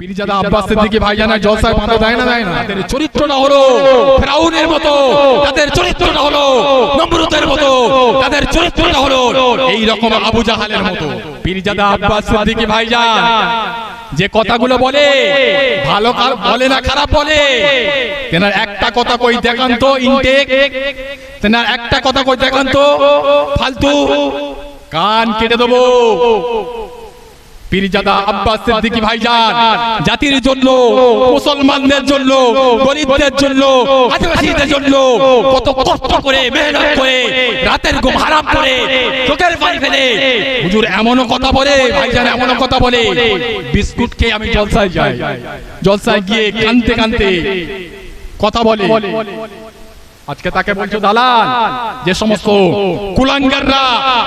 পীরজাদা আব্বাস সিদ্দিকী ভাইজানের জলসায় বাধা দেয় না দেয় না। তাদের চরিত্রটা হলো ফেরাউনের মতো তাদের চরিত্রটা হলো নমরুদের মতো তাদের চরিত্রটা হলো এই রকম আবু জাহালের মতো। পীরজাদা আব্বাস সিদ্দিকী ভাইজান যে কথাগুলো বলে ভালো বলে না খারাপ বলে তেনার একটা কথা কই দেখান তো ইনটেক তেনার একটা কথা কই দেখান তো ফালতু কান কেটে দেবো। পীরজাদা আব্বাস সিদ্দিকী ভাইজান, জাতির জন্য, মুসলমানদের জন্য, গরিবদের জন্য, আদিবাসীদের জন্য কত কষ্ট করে, মেহনত করে, রাতের ঘুম হারাম করে, চোখের পানি ফেলে। হুজুর এমনও কথা বলে, ভাইজান এমনও কথা বলে বিস্কুট খেয়ে আমি জলসায় যাই, জলসায় গিয়ে কানতে কানতে কথা বলে। আজকে তাকে বলছো দালাল, যে সমস্ত কুলাঙ্গাররা,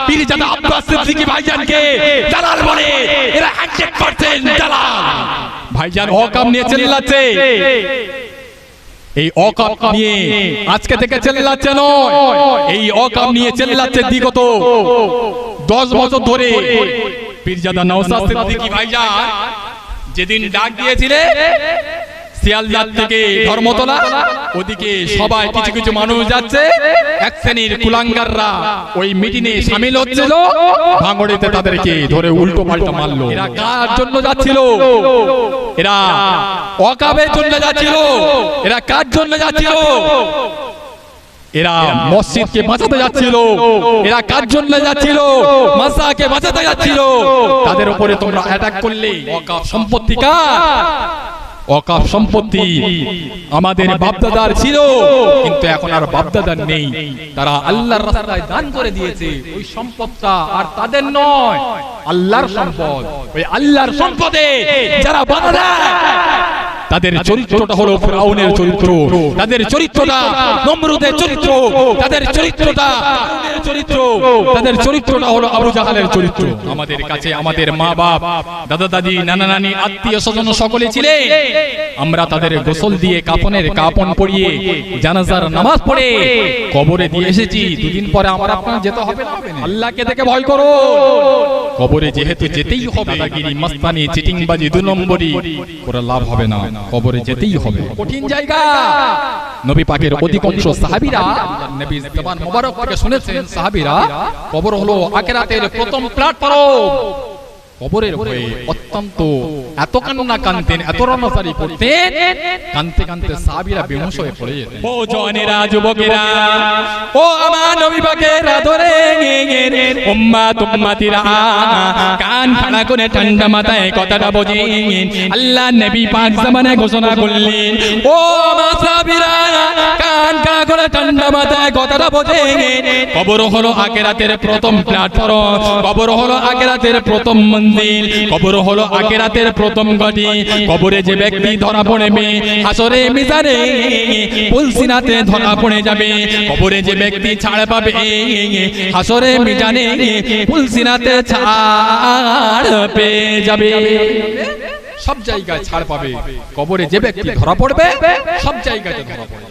পীরজাদা আব্বাস সিদ্দিকী ভাইজানকে দালাল বলে, এরা 100% দালাল। ভাইজান অকাম নিয়ে চেল্লাচ্ছে। এই অকাম নিয়ে আজকে থেকে চেল্লাচ্ছে নয়। এই অকাম নিয়ে চেল্লাচ্ছে বিগত 10 বছর ধরে পীরজাদা নওশাদ সিদ্দিকী ভাইজান যেদিন ডাক দিয়েছিলে শিয়ালদার থেকে ধর্মতলা ওদিকে সবাই কিছু কিছু মানুষ যাচ্ছে। এক শ্রেণির কুলাঙ্গাররা ওই মিটিংয়ে সামিল হচ্ছিল। ভাঙড়িতে তাদেরকে ধরে উল্টো পাল্টা মারলো। এরা কার জন্য যাচ্ছিল? এরা অকাবের জন্য যাচ্ছিল। এরা কার জন্য যাচ্ছিল? এরা মসজিদকে বাঁচাতে যাচ্ছিল। এরা কার জন্য যাচ্ছিল? মাসাকে বাঁচাতে যাচ্ছিল। তাদের উপরে তোমরা অ্যাটাক করলে। সম্পত্তি কার? অকাপ সম্পত্তি আমাদের বাপদাদার ছিল। কিন্তু এখন আর বাপদাদার নেই। তারা আল্লাহর রাস্তায় দান করে দিয়েছে। ওই সম্পদটা আর তাদের নয় আল্লাহর সম্পদ। ওই আল্লাহর সম্পদে যারা বাধা দেয় তাদের চরিত্রটা হলো ফেরাউনের চরিত্র। তাদের চরিত্রটা নমরুদের চরিত্র। তাদের চরিত্রটা চরিত্র। তাদের চরিত্রটা হলো আবু জাহালের চরিত্র। আমাদের কাছে আমাদের মা বাপ দাদা দাদি নানা নানি আত্মীয় স্বজন সকলে ছিলেন। আমরা তাদের গোসল দিয়ে কাপনের কাপন পরিয়ে জানাজার নামাজ পড়ে কবরে দিয়ে এসেছি। দুদিন পরে আমার আপনার যেতে হবে না? আল্লাহকে দেখে ভয় করো। কবরে যেহেতু যেতেই হবে, দাদাগিরি, মাস্তানি, চিটিংবাজি দু নম্বরই, করে লাভ হবে না। কবরে যেতেই হবে। কঠিন জায়গা। নবী পাকের অধিকাংশ সাহাবীরা, নবী জবান মোবারক থেকে শুনেছেন, সাহাবীরা, কবর হলো আখিরাতের প্রথম প্ল্যাটফর্ম কবরের ভয়ে অত্যন্ত এত কান্না কানতেন এত রণসারি করতেন কানতে কানতে সাহাবীরা বেহুশ হয়ে পড়ে যেতেন। ও জনেরা যুবকেরা ও আমার নবী পাকেরা ধরে উম্মাত উম্মাতিরা কান খাড়া করে ঠান্ডা মাথায় কথাটা বোঝেন আল্লাহ নবী পাক জামানে ঘোষণা করলেন। ও আমার সাহাবীরা কান করে ঠান্ডা মাথায় কথাটা বোঝেন কবর হলো আখিরাতের প্রথম প্ল্যাটফর্ম কবর হলো আখিরাতের প্রথম মন্দির। কবর হলো আখিরাতের প্রথম গটি কবরে যে ব্যক্তি ধরা পড়বে হাসরে মিজানে পুলসিনাতে ধরা পড়ে যাবে। কবরে যে ব্যক্তি ছাড় পাবে, হাসরে মিজানে পুলসিনাতে ছাড় পেয়ে যাবে। সব জায়গায় ছাড় পাবে। কবরে যে ব্যক্তি ধরা পড়বে, সব ধরা পড়বে।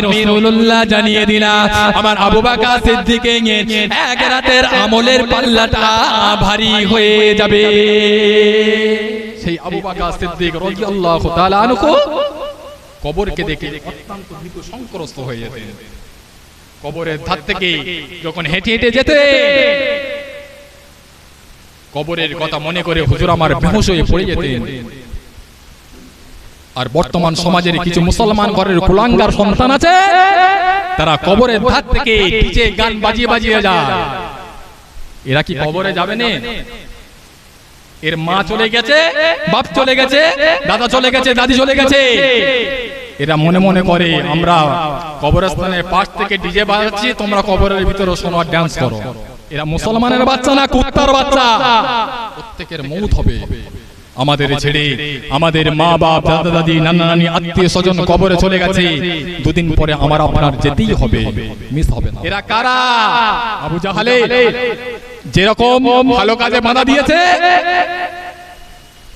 রাসূলুল্লাহ জানিয়ে দিলাম আমার আবু বকর সিদ্দিকের এক রাতের আমলের পাল্লাটা ভারী হয়ে যাবে। সেই আবু বকর সিদ্দিক রাদিয়াল্লাহু তাআলা আনহু কবরকে দেখে অত্যন্ত ভীত সংক্রস্ত হয়ে যেতেন। কবরের ধার থেকে যখন হেঁটে হেঁটে যেতে, কবরের কথা মনে করে হুজুর আমার বেহুশ হয়ে পড়ে যেতেন। আর বর্তমান সমাজের কিছু মুসলমান ঘরের কুলাঙ্গার সন্তান আছে, তারা কবরের ধার থেকে ডিজে গান বাজিয়ে বাজিয়ে যায়। এরা কি কবরে যাবে না? এর মা চলে গেছে, বাপ চলে গেছে, দাদা চলে গেছে, দাদি চলে গেছে। এরা মনে মনে করে, আমরা কবরস্থানের পাশ থেকে ডিজে বাজাচ্ছি, তোমরা কবরের ভিতরে সোনার ডান্স করো। এরা মুসলমানের বাচ্চা না কুত্তার বাচ্চা? প্রত্যেকের মৌত হবে। আমাদের ছেড়ে আমাদের মা বাপ দাদা দাদি নানা নানি আত্মীয় স্বজন কবরে চলে গেছে। দুদিন পরে আমার আপনার যেতেই হবে। মিস হবে না। এরা কারা? আবু জাহালে। যেরকম ভালো কাজে বাধা দিয়েছে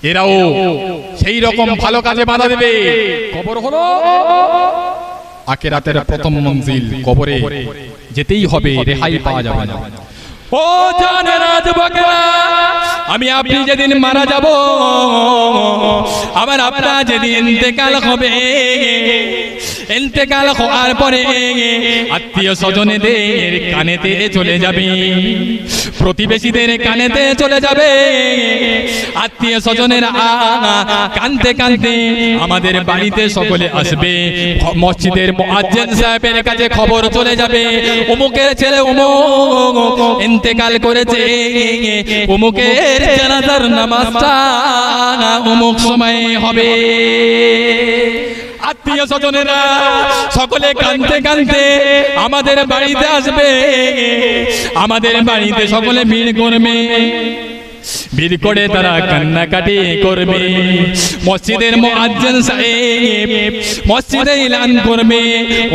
এরাও সেই রকম ভালো কাজে বাধা দেবে। কবর হলো আকেরাতের প্রথম মঞ্জিল কবরে যেতেই হবে রেহাই পাওয়া যাবে না। ও জানেরা যুবকেরা আমি আপনি যেদিন মারা যাব আবার আপনার যেদিন ইন্তেকাল হবে। ইন্তেকাল হওয়ার পরে আত্মীয় স্বজনেদের কানেতে চলে যাবে। প্রতিবেশীদের কানেতে চলে যাবে। আত্মীয় স্বজনের কানতে কানতে আমাদের বাড়িতে সকলে আসবে। মসজিদের মুয়াজ্জিন সাহেবের কাছে খবর চলে যাবে। অমুকের ছেলে অমুক ইন্তেকাল করেছে। অমুকের জানাজার নামাজটা অমুক সময় হবে। আত্মীয় স্বজনেরা সকলে কানতে কানতে আমাদের বাড়িতে আসবে। আমাদের বাড়িতে সকলে ভিড় করবে। ভিড় করে তারা কান্নাকাটি করবে মসজিদের মুয়াজ্জিন সাহেব মসজিদে এলান করবে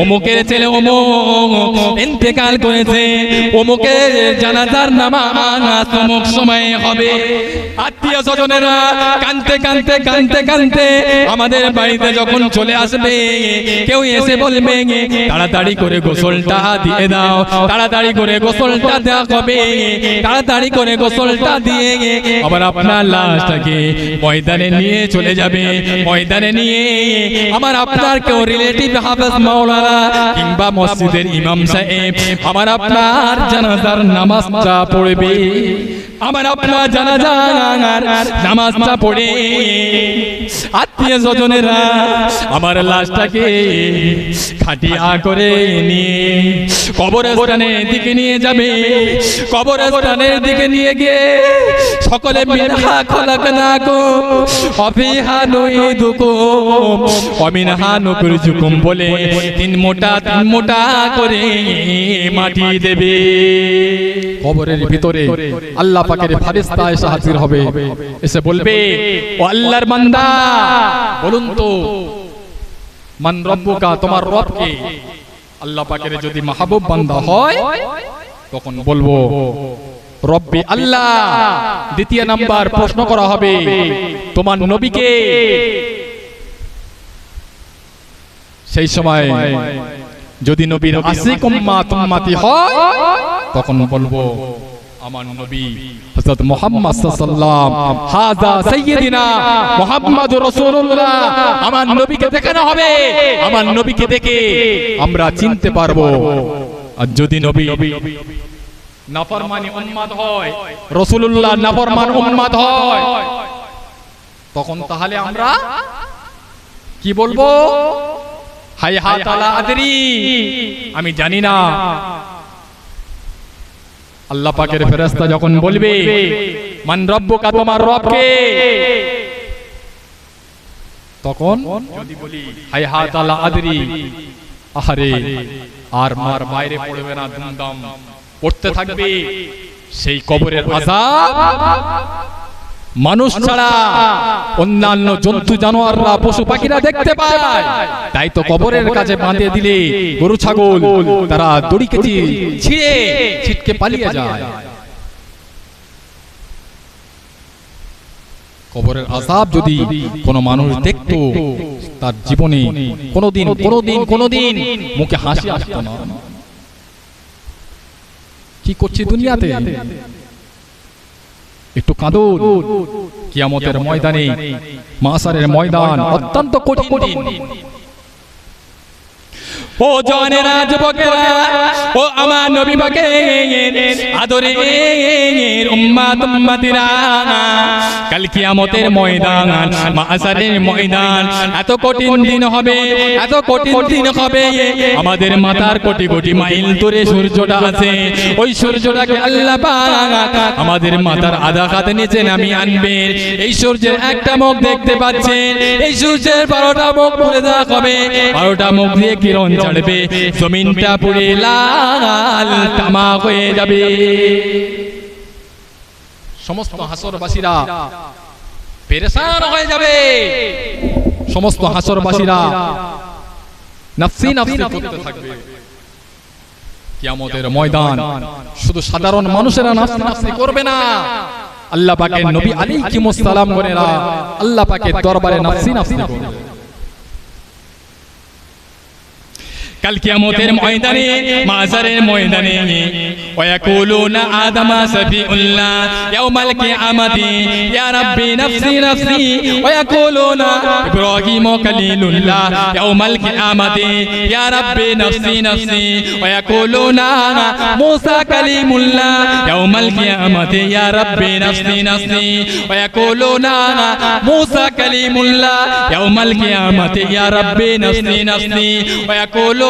অমুকের ছেলে অমুক ইন্তেকাল করেছে অমুকের জানাজার নামাজ অমুক সময় হবে আত্মীয় স্বজনেরা কানতে কানতে কানতে কানতে আমাদের বাড়িতে যখন চলে আসবে কেউ এসে বলবে তাড়াতাড়ি করে গোসলটা দিয়ে দাও তাড়াতাড়ি করে গোসলটা দেওয়া হবে তাড়াতাড়ি করে গোসলটা দিয়ে আবার আপনার লাশটাকে ময়দানে নিয়ে চলে যাবে। ময়দানে নিয়ে আমার আপনার কেউ রিলেটিভ হাফেজ মাওলানা কিংবা মসজিদের ইমাম সাহেব, আমার আপনার জানাজার নামাজটা পড়বে, আমার আপনার জানাজার নামাজটা পড়ে, আত্মীয় স্বজনেরা আমার লাশটাকে খাটিয়া করে নিয়ে কবরস্থানের দিকে নিয়ে যাবে। কবরস্থানের দিকে নিয়ে গিয়ে সকলে মিনহা খলাকনাকু অফিহা নুইদুকুম অমিনহা নুকরজুকুম বলে তিন মোটা তিন মোটা করে মাটি দেবে। কবরের ভিতরে আল্লাহ পাকের ফারিস্তা এসে হাজির হবে। এসে বলবে, ও আল্লাহর বান্দা, বলুন তো, মান রব্বুকা, তোমার রব কে আল্লাহ পাকের যদি মাহবুব বান্দা হয়, তখন বলব রব্বি আল্লাহ, দ্বিতীয় নাম্বার প্রশ্ন করা হবে, তোমার নবীকে সেই সময় যদি নবীর আশিক উম্মা তুম্মাতি হয়, তখন বলব, আমার নবী হযরত মুহাম্মদ সাল্লাল্লাহু হাযা সাইয়্যিদিনা মুহাম্মাদুর রাসূলুল্লাহ, আমার নবীকে দেখানো হবে, আমার নবীকে দেখে আমরা চিনতে পারব। আর যদি নবী নাফরমানি উম্মাদ হয়। রাসূলুল্লাহ নাফরমান উম্মাদ হয়। তখন তাহলে আমরা কি বলব? হাই আদরি। আমি জানি না। আল্লাহ পাকের ফেরেশতা যখন বলবে মান রব্বুকা তোমার রব কে তখন যদি বলি হাই হা তালা আদরি। আহারে আর মার বাইরে পড়বে না দুমদাম। পড়তে থাকবে। সেই কবরের আযাব মানুষ ছাড়া অন্যান্য জন্তু জানোয়াররা পশু পাখিরা দেখতে পায়। তাই তো কবরের কাছে বাঁধে দিলে। গরু ছাগল তারা দড়ি কেচি ছিঁড়ে ছিটকে পালিয়ে যায়। কবরের আজাব যদি কোনো মানুষ দেখতো তার জীবনে কোনোদিন কোনোদিন কোনোদিন মুখে হাসি আসতো না। কি করছি দুনিয়াতে? একটু কাঁদুন। কিয়ামতের ময়দানে মাসারের ময়দান অত্যন্ত কঠিন। ও জনেরা ও আমার নবী পাকে, আদরে উম্মাতিরা। কাল কিয়ামতের ময়দান মাসারের ময়দান, এত কঠিন দিন হবে, এত কঠিন দিন হবে। আমাদের মাথার কোটি কোটি মাইল দূরে সূর্যটা আছে, ওই সূর্যটাকে আল্লাহ আমাদের মাথার আধা হাত নিচে নামিয়ে আনবেন। এই সূর্যের একটা মুখ দেখতে পাচ্ছেন, এই সূর্যের বারোটা মুখ পুড়ে দেওয়া হবে বারোটা মুখ দিয়ে কিরণ ছাড়বে জমিনটা পুড়ে লাল তামা হয়ে যাবে সমস্ত হাসরবাসীরা পেরেশান হয়ে যাবে সমস্ত হাসরবাসীরা নাফসি নাফসি করতে থাকবে কিয়ামতের ময়দান শুধু সাধারণ মানুষেরা নাফসি নাফসি করবে না আল্লাহ পাকের নবী আলাইহিস সালাম গনেরা আল্লাহ পাকের দরবারে নাফসি নাফসি করবে কাল কিয়ামতের ময়দানে মাজারের ময়দানে ওয়াকুলুনা আদামা সাফিউল্লাহ ইয়াউমাল কিয়ামাতি ইয়া রাব্বি নাফসি নাফসি ওয়াকুলুনা ইব্রাহিম খলিলুল্লাহ ইয়াউমাল কিয়ামাতি ইয়া রাব্বি নাফসি নাফসি ওয়াকুলুনা মুসা কালিমুল্লাহ ইয়াউমাল কিয়ামাতি ইয়া রাব্বি নাফসি নাফসি ওয়াকুলুনা মুসা কালিমুল্লাহ ইয়াউমাল কিয়ামাতি ইয়া রাব্বি নাফসি নাফসি ওয়াকুলুনা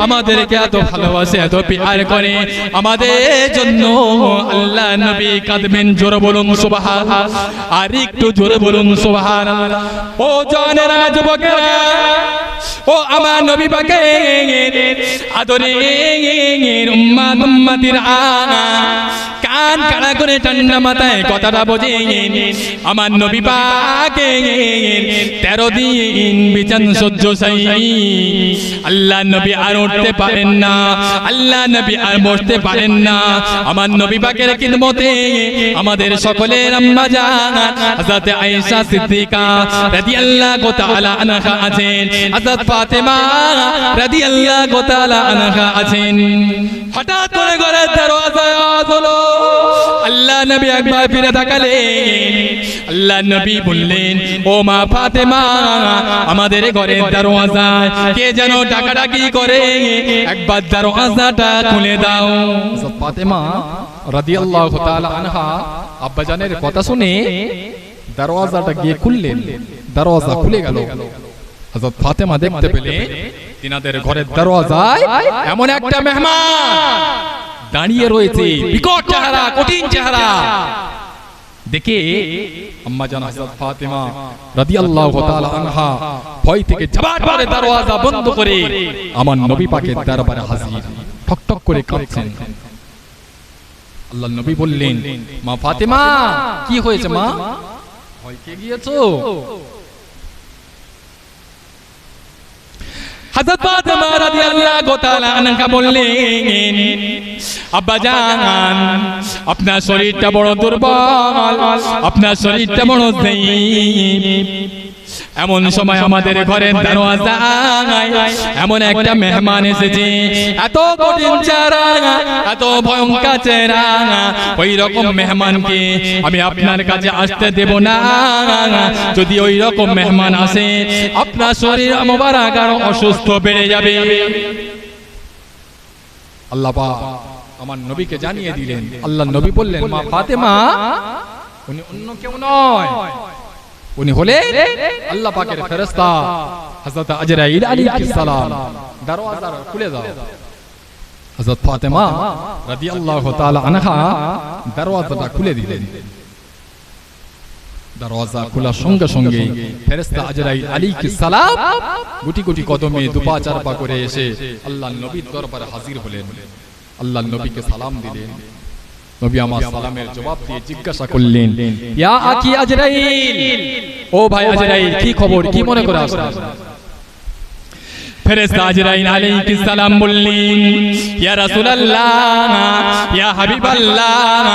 আমাদেরকে এত ভালোবাসে এত পিহার করে। আমাদের জন্য আল্লাহ নবী কাঁদবেন জোর বলুন সুবহান আর একটু জোর বলুন সুবহান ও জনেরা যুবকেরা ও আমার নবী পাকে আদরে উম্মাত উম্মাতির আনা কান কাড়া করে ঠান্ডা মাথায় কথাটা বোঝে আমার নবী পাকে তেরো দিন বিছান সহ্য সাই আল্লাহ নবী আর উঠতে পারেন না। আল্লাহ নবী আর বসতে পারেন না। আমার নবী পাকের কিদমতে আমাদের সকলের আম্মা জান, হযরত আয়েশা সিদ্দিকা রাদিয়াল্লাহু তাআলা আনহা আছেন। হযরত ফাতেমা রাদিয়াল্লাহু তাআলা আনহা আছেন। হঠাৎ করে নবী একবার ফিরে তাকালেন। আল্লাহ নবী বললেন, ও মা ফাতেমা, আমাদের ঘরের দরওয়াজায় কে যেন ডাকাডাকি করে? একবার দরওয়াজাটা খুলে দাও। ফাতেমা রাদিয়াল্লাহু তাআলা আনহা আব্বাজানের কথা শুনে দরওয়াজাটা গিয়ে খুললেন। দরওয়াজা খুলে গেল। হযরত ফাতেমা দেখতে পেলে তিনাদের ঘরের দরওয়াজায় এমন একটা মেহমান দাঁড়িয়ে রয়েছে। বিকট চেহারা কঠিন চেহারা। দেখে আম্মা জান হযরত ফাতেমা রাদিয়াল্লাহু তাআলা আনহা ভয় থেকে ঝাপাট করে দরওয়াজা বন্ধ করে আমার নবী পাকের দরবারে হাজির। ঠক ঠক করে কাঁদছেন। আল্লাহ নবী বললেন মা ফাতেমা কি হয়েছে মা? ভয় কে গিয়েছো? হযরত ফাতেমা রাদিয়াল্লাহু তাআলা আনহা বললেন, আব্বা জান, আপনার শরীরটা বড় দুর্বল, আপনার শরীরটা বড় জয়ীফ এমন সময় আমাদের ঘরের এমন একটা মেহমান এসেছে। এত কঠিন চেহারা। এত ভয়ঙ্কর চেহারা। ওই রকম মেহমানকে আমি আপনার কাছে আসতে দেব না। যদি ওই রকম মেহমান আসে আপনার শরীর মোবারক আরও অসুস্থ বেড়ে যাবে। আল্লাহ আমার নবীকে জানিয়ে দিলেন। আল্লাহ নবী বললেন মা ফাতেমা উনি অন্য কেউ নয়। উনি হলেন আল্লাহ পাকের ফেরেশতা হযরত আজরাইল আলাইহিস সালাম। দরওয়াজা খুলে দাও। হযরত ফাতেমা রাদিয়াল্লাহু তাআলা আনহা দরওয়াজাটা খুলে দিলেন। দরওয়াজা খোলার সঙ্গে সঙ্গে ফেরেশতা আজরাইল আলাইহিস সালাম গুটি গুটি কদমে দুপা চার পা করে এসে আল্লাহর নবীর দরবারে হাজির হলেন। আল্লাহর নবীকে সালাম দিলেন। নবী আমার সালামের জবাব দিয়ে জিজ্ঞাসা করলেন ইয়া আকি আজরাইল ও ভাই আজরাইল কি খবর কি মনে করে আসলেন ফেরেশতা আজরাইল আলাইহিস সালাম বললেন ইয়া রাসূলুল্লাহ ইয়া হাবিবাল্লাহ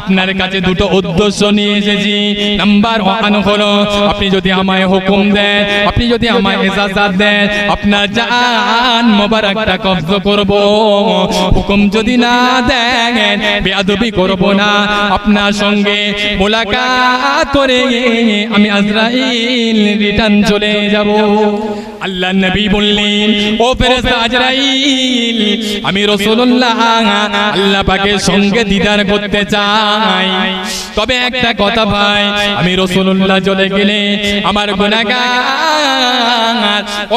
আপনার কাছে দুটো উদ্দেশ্য নিয়ে এসেছি। নাম্বার ওয়ান হলো আপনি যদি আমায় হুকুম দেন আপনি যদি আমায় ইজাজত দেন আপনার জান মোবারকটা কবজ করব। হুকুম যদি না দেন বেয়াদবি করব না। আপনার সঙ্গে মোলাকাত করে আমি আজরাইল রিটার্ন চলে যাব। আল্লাহ নবী বললেন, ও ফেরেশতা আজরাইল, আমি রাসূলুল্লাহ, আল্লাহ পাকের সঙ্গে দিদার করতে চাই। তবে একটা কথা ভাই, আমি রাসূলুল্লাহ চলে গেলে আমার গুনাহগার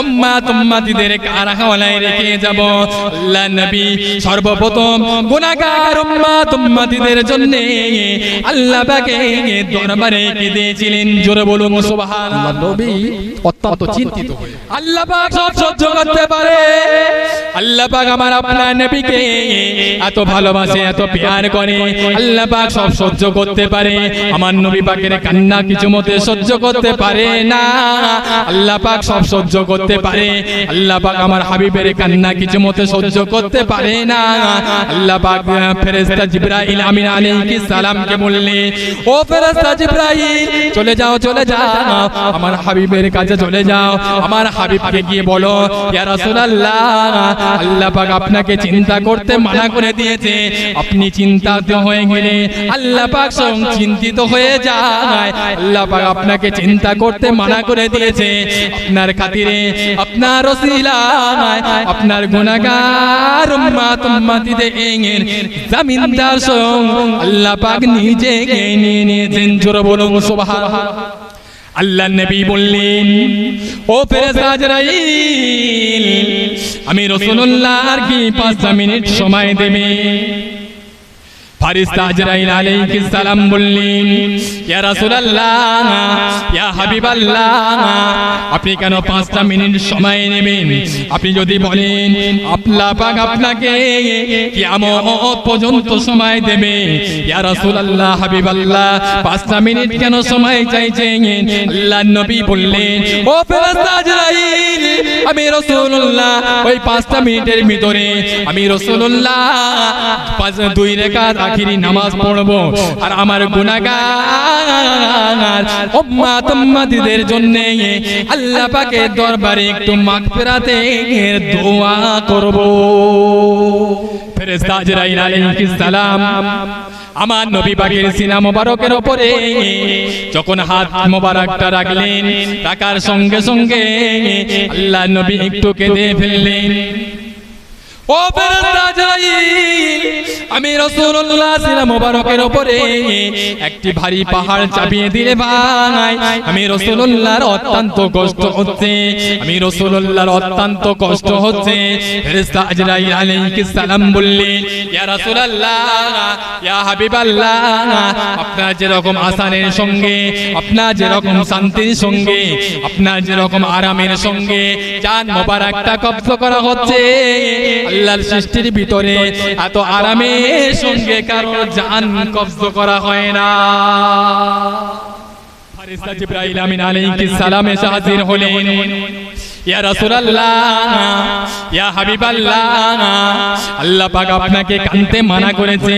উম্মাত উম্মাতিদের কারখানায় রেখে যাব। আল্লাহ নবী সর্বপ্রথম গুনাহগার উম্মাত উম্মাতিদের জন্য আল্লাহ পাকে দরবারে কেঁদেছিলেন জোরে বলুন, সুবহানাল্লাহ। নবী অত্যন্ত চিন্তিত হয়ে আল্লাহ পাক সব সহ্য করতে পারে। আল্লাহ পাক আমার আপনার নবীকে এত ভালোবাসে, এত করে। আল্লাহ পাক সব সহ্য করতে পারে। আমার নবী পাকের কান্না কিছু মতে সহ্য করতে পারে না। আল্লাহ পাক সব সহ্য করতে পারে। আল্লাহ পাক আমার হাবিবের কান্না কিছু মতে সহ্য করতে পারে না। আল্লাহ পাক ফেরেশতা আমিন আলাইহিস সালামকে বললে, ও ফেরেশতা জিবরাইল, চলে যাও চলে যাও। আমার হাবিবের কাছে চলে যাও। আমার হাবিবকে গিয়ে বলো আল্লাহ পাক আপনাকে চিন্তা করতে মানা করে দিয়েছে। আপনি হয়ে গেলে আল্লাহ পাক চিন্তিত হয়ে যায়। আল্লাহ পাক আপনাকে চিন্তা করতে মানা করে দিয়েছে। আপনার খাতিরে, আপনার আপনার আল্লাহ পাক নিজে নিয়ে নিয়েছেন। জোরে বলুন আল্লাহ নবী বললেন ও ফেরেশতা আজরাইল আমি রাসূলুল্লাহর কি 5 মিনিট সময় দেবে? ফারিস্তা আজরাইল আলাইহিস সালাম বললেন ইয়া রাসূলুল্লাহ ইয়া হাবিবাল্লাহ আপনি কেন 5টা মিনিট সময় নেবেন আপনি যদি বলেন আল্লাহ পাক আপনাকে কিয়ামত পর্যন্ত সময় দেবে ইয়া রাসূলুল্লাহ হাবিবাল্লাহ 5টা মিনিট কেন সময় চাইছেন আল্লাহর নবী বললেন ও ফেরেশতা আমি রাসূলুল্লাহ ওই 5টা মিনিটের ভিতরে আমি রাসূলুল্লাহ পাঁচ দুই রাকাত আখিরি নামাজ পড়ব। আর আমার গুনাহগার উম্মাত উম্মাতিদের জন্য আল্লাহ পাকের দরবারে একটু মাগফিরাতে দোয়া করব। ফেরেশতা আজরাইল আলাইহিস সালাম আমার নবী পাকের সিনা মোবারকের উপরে যখন হাত মোবারকটা রাখলেন রাখার সঙ্গে সঙ্গে আল্লাহ নবী একটু কেঁদে ফেললেন। ও আমি রাসূলুল্লাহ সিনা মোবারকের উপরে একটি ভারী পাহাড় চাপিয়ে দিলে ভাই। আমি রাসূলুল্লাহর অত্যন্ত কষ্ট হচ্ছে, আমি রাসূলুল্লাহর অত্যন্ত কষ্ট হচ্ছে। আপনার যেরকম আসানের সঙ্গে, আপনার যেরকম শান্তির সঙ্গে, আপনার যেরকম আরামের সঙ্গে, জান মোবারকটা কব্জ করা হচ্ছে। আল্লাহর সৃষ্টির ভিতরে এত আরামে সঙ্গে কারও জান কব্জ করা হয় না। ফারিস্তা জিবরাইল আমিন আলাইহিস সালাম হাজির হলেন। ইয়া রাসূলুল্লাহ ইয়া হাবিবাল্লাহ আল্লাহ পাক আপনাকে কানতে মানা করেছে।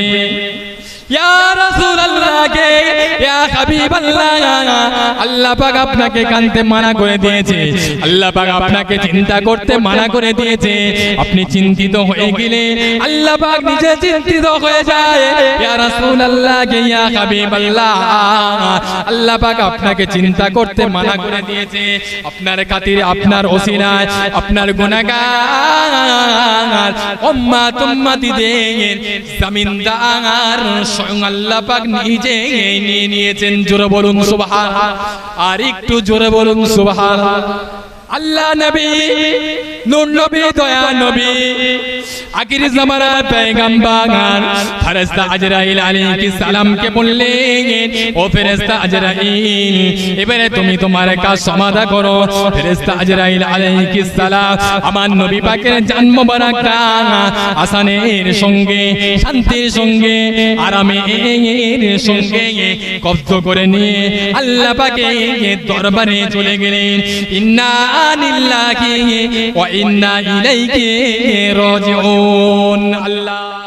আল্লাহ আপনাকে চিন্তা করতে মানা করে দিয়েছে। আপনি চিন্তিত হয়ে গেলে আল্লাহ নিজে চিন্তিত হয়ে যায়। ইয়া আপনাকে চিন্তা করতে মানা করে দিয়েছে। আপনার খাতিরে, আপনার ওসিলায়, আপনার গুনাহগার উম্মাত উম্মাতিদের জামিনদার স্বয়ং আল্লাহ পাক নিজে নিয়ে নিয়েছেন। জোরে বলুন সুবহান আর একটু জোরে বলুন সুবহান আল্লাহ নবী নূর নবী দয়া নবী আখির জামানার পেগম্বর ফেরেশতা আজরাইল আলাইহিস সালাম কে বললেন, ও ফেরেশতা আজরাইল, এবারে তুমি তোমার কাজ সমাধা করো। ফেরেশতা আজরাইল আলাইহিস সালাম আমার নবী পাকের জান মোবারকটা আসানের সঙ্গে, শান্তির সঙ্গে, আরামের সঙ্গে কব্জ করে নিয়ে আল্লাহ পাকে দরবারে চলে গেলেন। ইন্না লিল্লাহি ওয়া ইন্না ইলাইহি রাজিউন। আল্লাহ।